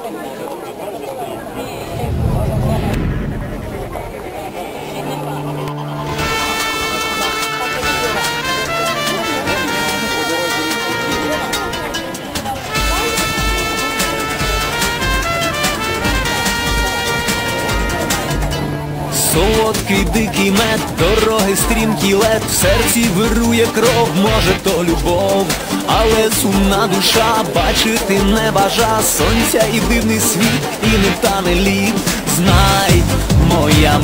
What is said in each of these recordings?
いいね。Солодкий дикий мед, дороги стрімкі лед, в серці вирує кров, може то любов, але сумна душа бачити не бажа сонця і дивний світ, і не тане лід. Знай, моя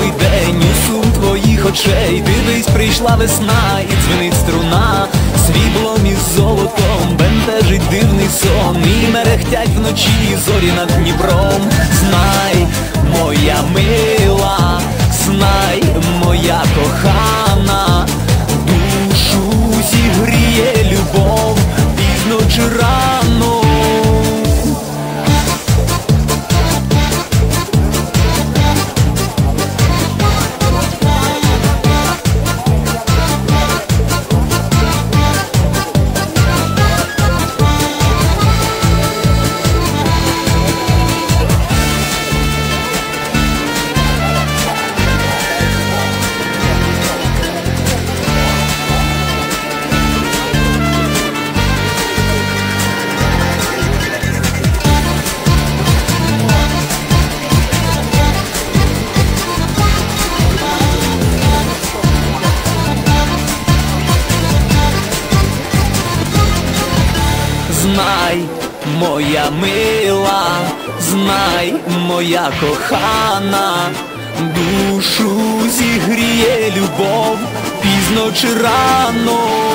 новий день, у сум твоїх очей, дивись, прийшла весна і дзвенить струна, сріблом і золотом бентежить дивний сон, і мерехтять вночі зорі над Дніпром. Знай, моя мила, Знай, моя мила, знай, моя кохана, душу зігріє любов, пізно чи рано.